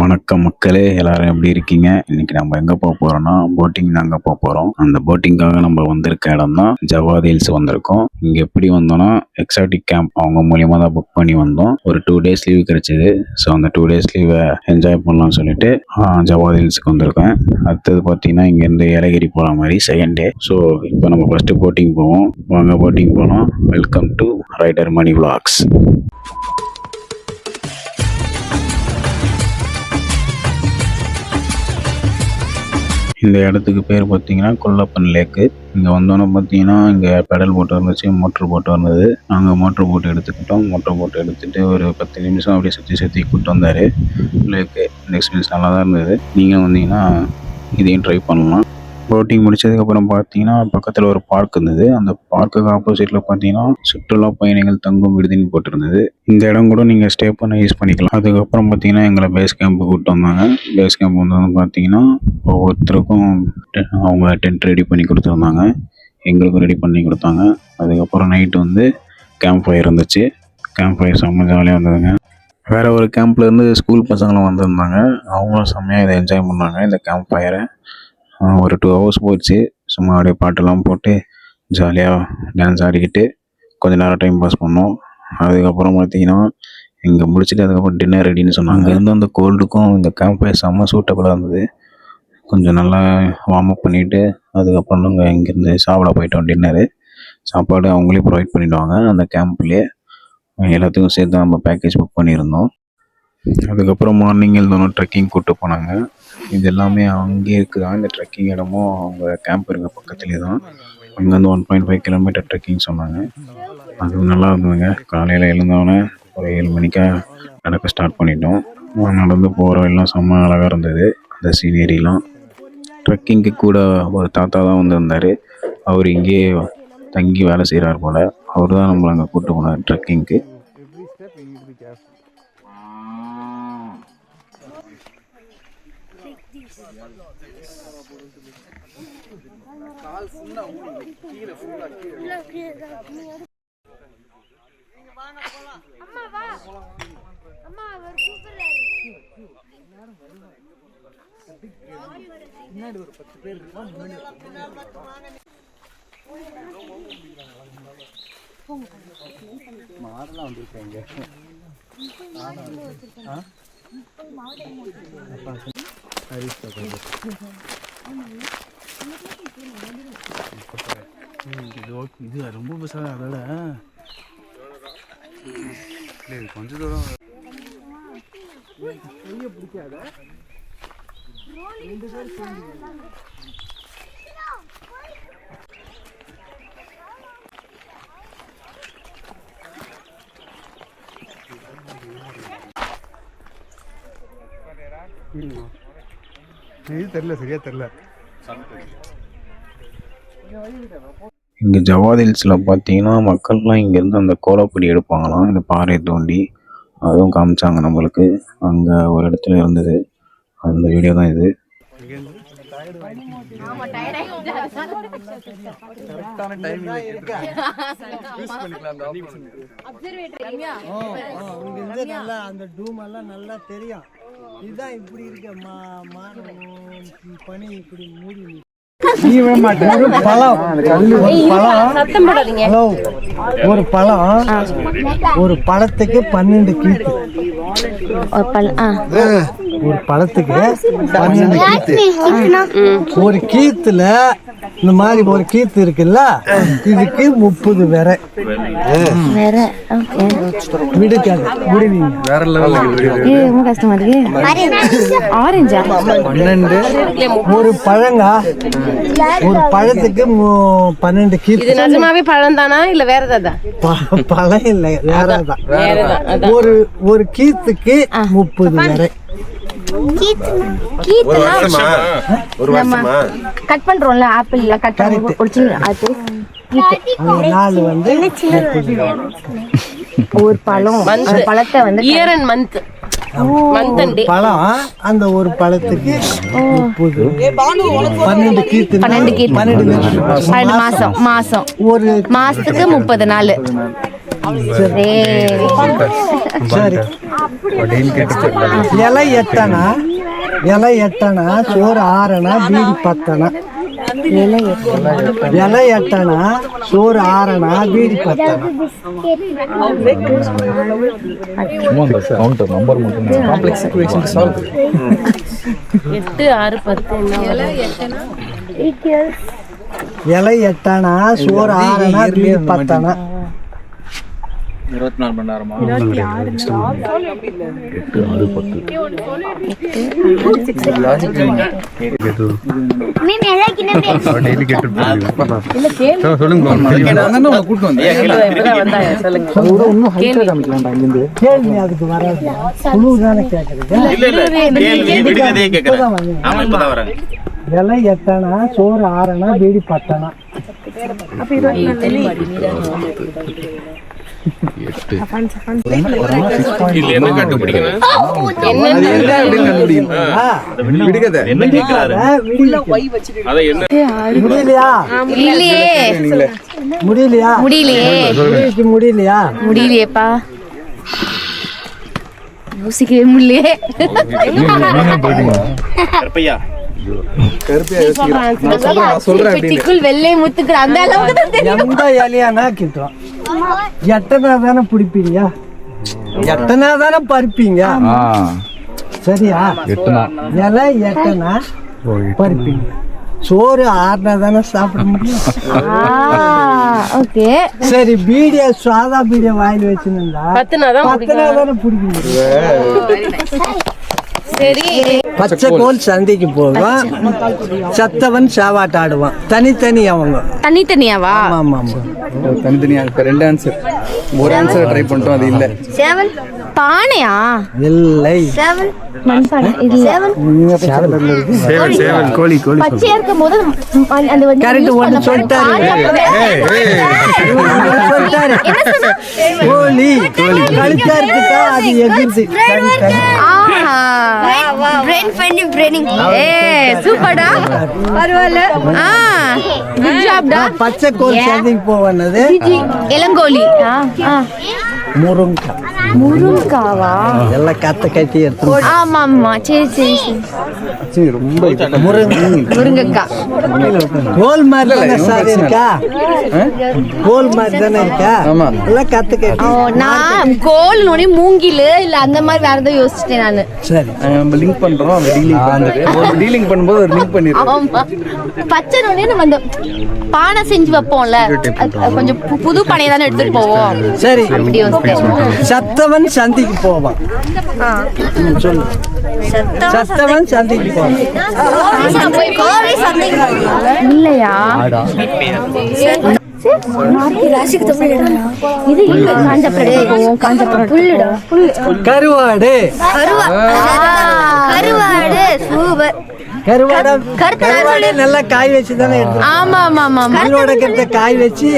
வணக்கம் மக்களே எல்லாரும் எப்படி இருக்கீங்க? இன்னைக்கு நம்ம எங்க போக போறோம்னா போட்டிங் தாங்க போக போறோம். அந்த போட்டிங்காக நம்ம வந்திருக்க இடம் தான் ஜவாத் ஹில்ஸ் வந்திருக்கோம். இங்க எப்படி வந்தோம்னா எக்ஸாட்டிக் கேம்ப் அவங்க மூலியமா தான் புக் பண்ணி வந்தோம். ஒரு டூ டேஸ் லீவ் கிடைச்சது. ஸோ அந்த டூ டேஸ் லீவை என்ஜாய் பண்ணலாம்னு சொல்லிட்டு ஜவாத் ஹில்ஸ்க்கு வந்திருக்கேன். அடுத்தது பார்த்தீங்கன்னா இங்கேருந்து ஏலகிரி போகிற மாதிரி செகண்ட் டே ஸோ இப்போ நம்ம ஃபஸ்ட்டு போட்டிங் போவோம். வாங்க போட்டிங் போகலாம் welcome to rider Mani vlogs. இந்த இடத்துக்கு பேர் பார்த்தீங்கன்னா கொல்லப்பன் லேக்கு. இங்கே வந்தோன்னே பார்த்தீங்கன்னா இங்கே பெடல் போட்டு இருந்துச்சு மோட்ரு போட்டு வந்தது. நாங்கள் மோட்ரு போட்டு எடுத்துக்கிட்டோம். மோட்ரு போட்டு எடுத்துகிட்டு ஒரு பத்து நிமிஷம் அப்படியே சுற்றி சுற்றி கூப்பிட்டு வந்தார். லேக்கு இந்த எக்ஸ்பீரியன்ஸ் நல்லா தான் இருந்தது. நீங்கள் வந்தீங்கன்னா இதையும் ட்ரை பண்ணலாம். போட்டிங் முடிச்சதுக்கப்புறம் பார்த்தீங்கன்னா பக்கத்தில் ஒரு பார்க் இருந்தது. அந்த பார்க்குக்கு ஆப்போசிட்டில் பார்த்தீங்கன்னா சுற்றுலா பயணிகள் தங்கும் விடுதின்னு போட்டிருந்தது. இந்த இடம் கூட நீங்கள் ஸ்டே பண்ண யூஸ் பண்ணிக்கலாம். அதுக்கப்புறம் பார்த்தீங்கன்னா எங்களை பேஸ் கேம்ப்பு கூப்பிட்டு வந்தாங்க. பேஸ் கேம்ப் வந்து பார்த்தீங்கன்னா ஒவ்வொருத்தருக்கும் அவங்க டென்ட் ரெடி பண்ணி கொடுத்துருந்தாங்க எங்களுக்கும் ரெடி பண்ணி கொடுத்தாங்க. அதுக்கப்புறம் நைட்டு வந்து கேம்ப் ஃபயர் இருந்துச்சு. கேம்ப் ஃபயர் செம்ம ஜாலியாக இருந்ததுங்க. வேறு ஒரு கேம்ப்லேருந்து ஸ்கூல் பசங்களும் வந்திருந்தாங்க. அவங்களும் செம்மையாக இதை என்ஜாய் பண்ணாங்க இந்த கேம்ப் ஃபயரை ஒரு டூ ஹவர்ஸ் போச்சு. சும்மா அப்படியே பாட்டெல்லாம் போட்டு ஜாலியாக டான்ஸ் ஆடிக்கிட்டு கொஞ்சம் நேரம் டைம் பாஸ் பண்ணோம். அதுக்கப்புறம் பார்த்தீங்கன்னா இங்கே முடிச்சுட்டு அதுக்கப்புறம் டின்னர் ரெடின்னு சொன்னாங்க. அங்கேருந்து அந்த கோல்டுக்கும் இந்த கேம்ப் ஃபயர் செம்ம சூட்டபுளாக இருந்தது. கொஞ்சம் நல்லா வார்ம் அப் பண்ணிவிட்டு அதுக்கப்புறம் நாங்கள் இங்கேருந்து சாப்பிட போயிட்டோம் டின்னரு சாப்பாடு அவங்களே ப்ரொவைட் பண்ணிவிடுவாங்க அந்த கேம்ப்லேயே எல்லாத்துக்கும் சேர்த்து நம்ம பேக்கேஜ் புக் பண்ணியிருந்தோம். அதுக்கப்புறம் மார்னிங் எழுந்தோன்னா ட்ரெக்கிங் கூப்பிட்டு போனாங்க. இது எல்லாமே அங்கேயே இருக்குதா இந்த ட்ரெக்கிங் இடமும் அவங்க கேம்ப் இருக்க பக்கத்துலேயே தான் அங்கேருந்து one point five kilometre trekking சொன்னாங்க. அது நல்லா இருந்ததுங்க. காலையில் எழுந்தோடனே ஒரு ஏழு மணிக்கா நடக்க ஸ்டார்ட் பண்ணிட்டோம். நடந்து போகிற எல்லாம் செம்ம அழகாக இருந்தது. அந்த சீனரிலாம். ட்ரெக்கிங்க்கு கூட ஒரு தாத்தா தான் வந்திருந்தார். அவர் இங்கேயே தங்கி வேலை செய்கிறார் போல். அவர் தான் நம்மளை அங்கே கூப்பிட்டு போனார் ட்ரெக்கிங்க்கு அம்மா அவர் சூப்பரா இருக்கு இது ரொம்ப பெருசாக அதோட கொஞ்ச தூரம் இது தெரியல சரியா தெரியல. இங்கே ஜவாத் ஹில்ஸில் பார்த்தீங்கன்னா மக்கள்லாம் இங்கேருந்து அந்த கோலப்பொடி எடுப்பாங்களாம். இந்த பாறை தோண்டி அதுவும் காமிச்சாங்க நம்மளுக்கு. அங்கே ஒரு இடத்துல இருந்தது. அந்த வீடியோ தான் இது. அந்த டூம் எல்லாம் நல்லா தெரியும் இதுதான் இப்படி இருக்க மா பனி இப்படி மூடி நிக்கு. ஒரு பழம். ஒரு பழம். ஹலோ. ஒரு பழம். ஒரு பழத்துக்கு பன்னெண்டு கீத்து ஒரு பழத்துக்கு பன்னெண்டு கீத்து. ஒரு கீத்துல இந்த மாதிரி ஒரு கீத்து இருக்குல்ல இதுக்கு முப்பது விரை. வேற விடுக்காது. விடுவீங்க வேற ரொம்ப கஷ்டமா இருக்கு. ஆரஞ்சா பன்னெண்டு. ஒரு பழங்க ஒரு பழத்துக்கு பன்னெண்டு கீத்து. இது நிஜமாவே பழம் தானா இல்ல வேற ஏதாவது பழம் இல்லை வேறதான் ஒரு ஒரு கீத்துக்கு முப்பது வரை. நம்ம கட் பண்றோம்ல ஆப்பிள்ல கட் பண்ணி ஒரு பழம். அந்த பழத்தை வந்து year and month month and day பழம் அந்த ஒரு பழத்துக்கு முப்பது. பன்னெண்டு பன்னெண்டு. பன்னெண்டு பன்னெண்டு மாசம். மாசம். ஒரு மாசத்துக்கு முப்பது நாள். இலை எட்டனா? இலை எட்டனா? சோறு ஆறனா? பீடி பத்தனா? இலை எட்டனா? சோறு ஆறனா? பீடி பத்தனா? எட்டு ஆறு பத்து இலை எட்டனா? சோறு ஆறனா? பீடி பத்தனா? இருபத்தி நாலு மணி நேரமா ஆமா இப்பதான் வராங்க இலை எட்டனா சோறு ஆறனா? பீடி பத்தனா? என்ன என்ன முடியலையா இல்லையே முடியலையா முடியலையே விடிக்கு முடியலையா முடியலையேப்பா யோசிக்கவே முடியலையே கருப்பையா பெட்டிக்குள் வெள்ளை முத்துக்கள் அந்த அளவுக்கு தான் தெரியும் எந்த இலையானா கிட்டோம் எட்டனா தானே பிடிப்பீங்க? எட்டனா தானே பறிப்பீங்க சரியா? இலை எட்டனா பறிப்பீங்க? சோறு ஆறுனா தானே சாப்பிட முடியும். ஓகே. சரி பீடிய சாதா பீடிய வாயில் வச்சுருந்தா பத்தனா தானே பிடிக்க பச்சை கோல் சந்தைக்கு போவான் சத்தவன் சாவாட்ட ஆடுவான். தனித்தனி அவங்க. தனித்தனியாவா? ஆமா ஆமா ஆமா. தனித்தனியா இப்ப ரெண்டு ஆன்சர் ஒரு ஆன்சர் ட்ரை பண்ணிட்டோம் அது இல்ல. செவன். பானையா? இல்லை. செவன். மண்பானை இல்ல. பச்சையா இருக்கும் போது ம- அந்த வந்து Correct, use ஒண்ணு பண்ண சொல்லிட்டாரு. பானை- சொல்லிட்டாரு? கோழி. கழிச்சா இருக்குதா அது எகிர்ந்து ஆஹா ஏ சூப்பர்டா? பரவாயில்ல. ஆ. குட் ஜாப்டா பச்சை கோல் சந்தைக்கு போவானது இளங்கோலி. ஆ ஆ. முருங்கை. முருங்காவா? எல்லாம் கத்த கட்டி எடுத்து ஆமா ஆமா சரி சரி சரி. முருங்கை. முருங்கக்காய் கோல் மாதிரி தானே சார் இருக்கா? கோல் மாதிரி தானே இருக்கா? ஆமா. எல்லாம் கத்த ஓ, கட்டி நான் கோல் நோனி மூங்கில் இல்ல அந்த மாதிரி வேற ஏதோ யோசிச்சிட்டேன் நானு. சரி நம்ம லிங்க் பண்றோம் அந்த டீலிங் பண்ணுது ஒரு டீலிங் பண்ணும்போது ஒரு லிங்க் பண்ணிடுறோம். ஆமா. பச்சை நோனி நம்ம அந்த பானை செஞ்சு வைப்போம்ல. கொஞ்சம் பு- புது பானையை தானே எடுத்துட்டு போவோம். சரி. அப்படி சத்தவன் சந்தைக்கு போவான். சொல்லு சத்தவன் சந்தைக்கு போவான். இல்லையா? கருவாடு. கருவாடு. சூப்பர். கருவாடை நல்லா காய் வச்சு தானே எடுத்து ஆமா ஆமா ஆமா ஆமா கருவாடை காய் வச்சு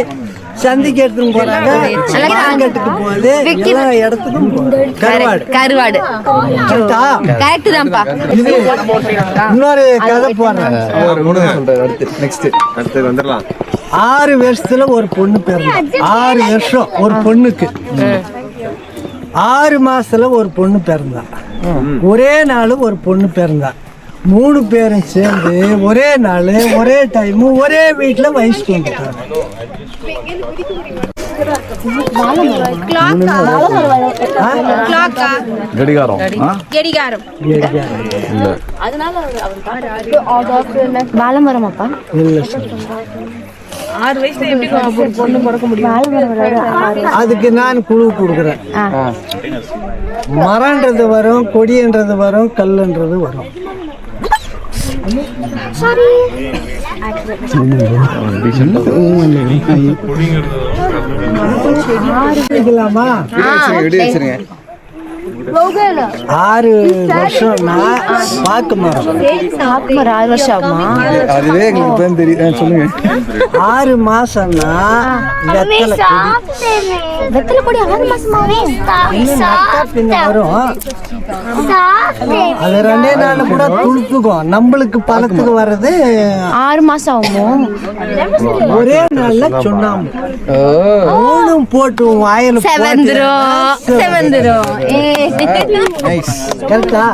சந்தைக்கு எடுத்துன்னு போறாங்க மார்க்கெட்டுக்கு போகுது. எல்லா இடத்துக்கும் கருவாடு. கருவாடு. கரெக்டா? கரெக்ட் தான்ப்பா. இன்னொரு கதை சொல்றாரு அடுத்து நெக்ஸ்ட் அடுத்து வந்துடலாம். ஆறு வருஷத்துல ஒரு பொண்ணு பிறந்தா ஆறு வருஷம் ஒரு பொண்ணுக்கு. ஆறு மாசத்துல ஒரு பொண்ணு பிறந்தா. ஒரே நாள் ஒரு பொண்ணு பிறந்தா. மூணு பேரும் சேர்ந்து ஒரே நாள் ஒரே டைம் ஒரே வீட்டுல வயசுக்கு வந்துட்டாங்க கடிகாரம் கடிகாரம். பாலமரம் அப்பா இல்ல. சார் ஆறு வயசுல எப்படி ஒரு பொண்ணு பிறக்க முடியும்? பாலமரம் அதுக்கு நான் குழு கொடுக்குறேன். மரன்றது வரும் கொடின்றது வரும் கல்லுன்றது வரும். வச்சிருங்க ஆறு வருஷம்னா பாக்கு மரம் ஒரு ஆறு வருஷம் ஆகுமா அதுவே எங்களுக்கு தான் தெரியும். சொல்லுங்க? ஆறு மாசம்னா வெத்தலை கொடி. வெத்தலை கொடி ஆறு மாசமாவே? பின்ன வரும். அது ரெண்டே நாள்ல கூட துளுத்துக்கும் நம்மளுக்கு பழத்துக்கு வர்றது ஆறு மாசம் ஆகுமோ? ஒரே நாள்ல சுண்ணாம்பு. மூணும் போட்டு வாயில செவந்துரும். செவந்துரும். கரெக்டா?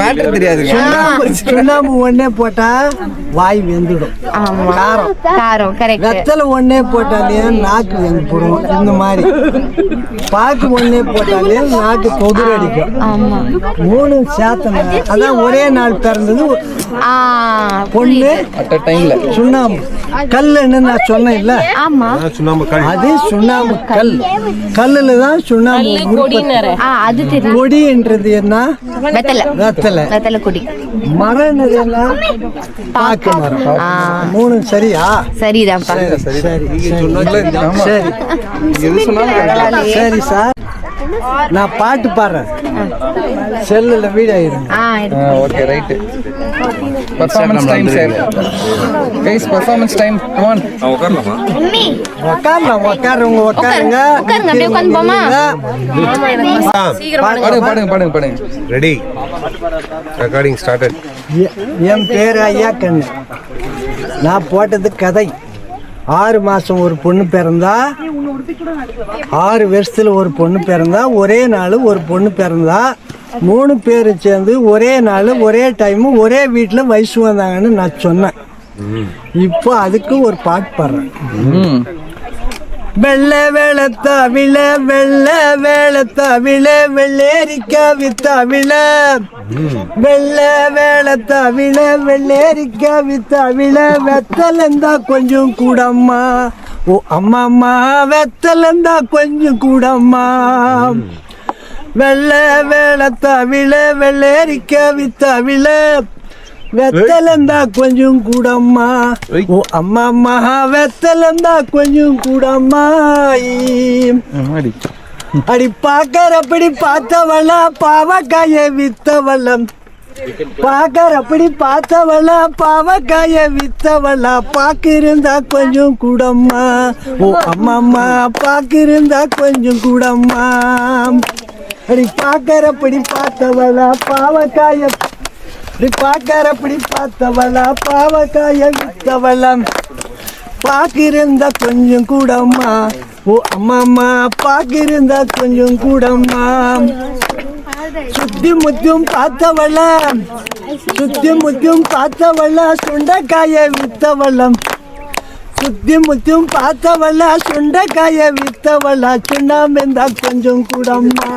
மேட்டர் சுண்ணாம்பு ஒண்ணே போட்டா வாய் வெந்துடும். ஆமா. காரம். காரம் கரெக்ட் வெத்தலை ஒண்ணே போட்டாலே நாக்கு வெந்து போடும் இந்த மாதிரி. பாக்கு ஒண்ணே போட்டாலே நாக்கு கொதிர் அடிக்கும். ஆமா. மூணு சேர்த்தன அதான் ஒரே நாள் பிறந்தது. ஆ பொண்ணு சுண்ணாம்பு. கல்லுன்னு நான் சொன்னேன் இல்ல ஆமா அது சுண்ணாம்பு கல். கல்லுல தான் சுண்ணாம்பு அது தெரியும் கொடின்றது என்ன? வெத்தலை. வெத்தலை. வெத்தலை கொடி. மரம்ன்றது என்ன? பாக்கு மரம். ஆ. மூணு சரியா? சரிதான்ப்பா. சரி சரி. ஆமா. சரி. எது சொன்னாலும் சரி சார். நான் பாட்டு பாடுறேன். செல்லுல வீடியோ ஆயிடும் ஆ எடுத்து okay right performance time sir guys performance time come on உட்காரலாம்? உட்காருங்க உட்காருங்க உட்காருங்க, அப்படியே? பாடுங்க பாடுங்க. பாடுங்க பாடுங்க ரெடி ரெக்கார்டிங் ஸ்டார்டட் என் பேர் ஐயா கண்ணு. நான் போட்டது கதை. ஆறு மாசம் ஒரு பொண்ணு பிறந்தா ஆறு வருஷத்துல ஒரு பொண்ணு பிறந்தா ஒரே நாள் ஒரு பொண்ணு பிறந்தா மூணு பேர் சேர்ந்து ஒரே நாள் ஒரே டைம் ஒரே வீட்டில் வயசு வந்தாங்கன்னு நான் சொன்னேன். இப்போ அதுக்கு ஒரு பாட்டு பாடுறேன். வெள்ள வெள்ள தமிழ வெள்ள வேளத்தவிழ வெள்ளேரிக்க வித்தவிழ வெள்ள வேள வேளத்தவிழ வெள்ளேரிக்க வித்தவிழ வெத்தலந்தா கொஞ்சம் கூடம்மா. ஓ அம்மா அம்மாம்மா வெத்தலந்தா கொஞ்சம் கூடம்மா. வெள்ள வேள தமிழ வெள்ளேரிக்க வித்தவிழ வெத்தலந்தா கொஞ்சம் கூடம்மா. ஓ அம்மாம்மா வெத்தலந்தா கொஞ்சம் கூடம்மா. அடி பாக்கறப்படி பார்த்தவள பாவக்காய வித்தவளம். பாக்கறப்படி பார்த்தவள பாவக்காய வித்தவள. பாக்கு இருந்தா கொஞ்சம் கூடம்மா. ஓ அம்மாம்மா பாக்கு இருந்தா கொஞ்சம் கூடம்மா. அடி பாக்கறப்படி பார்த்தவள பாவக்காய இப்படி பார்க்கறப்படி பார்த்தவளா பாவக்காய வித்தவளம் பாக்கிருந்தா கொஞ்சம் கூடம்மா. ஓ அம்மாம்மா பாக்கிருந்தா கொஞ்சம் கூடம்மா. சுத்தி முத்தியும் பார்த்தவளா. சுத்தி முத்தியும் பார்த்தவள சுண்டைக்காய வித்தவளம் சுத்தி முத்தியும் பார்த்தவள சுண்டைக்காய வித்தவள. சுண்ணாமிருந்தா கொஞ்சம் கூடம்மா.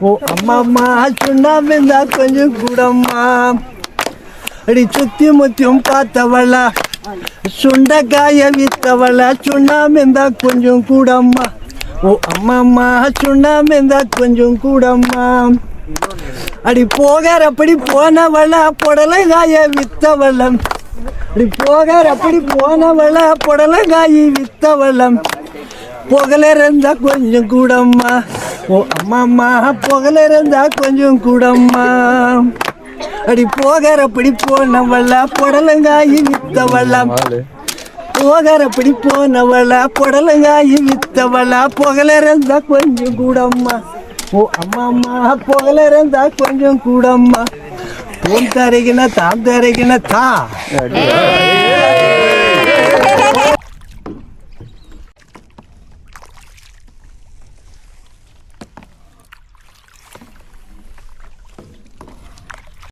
ஓ அம்மாம்மா சுண்ணாமிருந்தா கொஞ்சம் கூடம்மா. அடி சுத்தி முத்தியும் பார்த்தவள. சுண்டைக்காய வித்தவள. சுண்ணாம்பெந்தா கொஞ்சம் கூடம்மா. ஓ அம்மாம்மா சுண்ணாம்பெந்தா கொஞ்சம் கூடம்மா. அடி போகார் அப்படி போனவளா புடலங்காய வித்தவளம். அடி அப்படி போனவள புடலங்காய் வித்தவளம். புகழ இருந்தா கொஞ்சம் கூடம்மா. ஓ அம்மா புகழ இருந்தா கொஞ்சம் கூடம்மா. அடி போகிறப்படி போனவள புடலங்காய் வித்தவளம் போகிறப்படி போனவள புடலங்காய் வித்தவள. புகழ இருந்தா கொஞ்சம் கூடம்மா. ஓ அம்மாம்மா புகழ இருந்தா கொஞ்சம் கூடம்மா. தோம் தரைகின தாம் தரைகின தா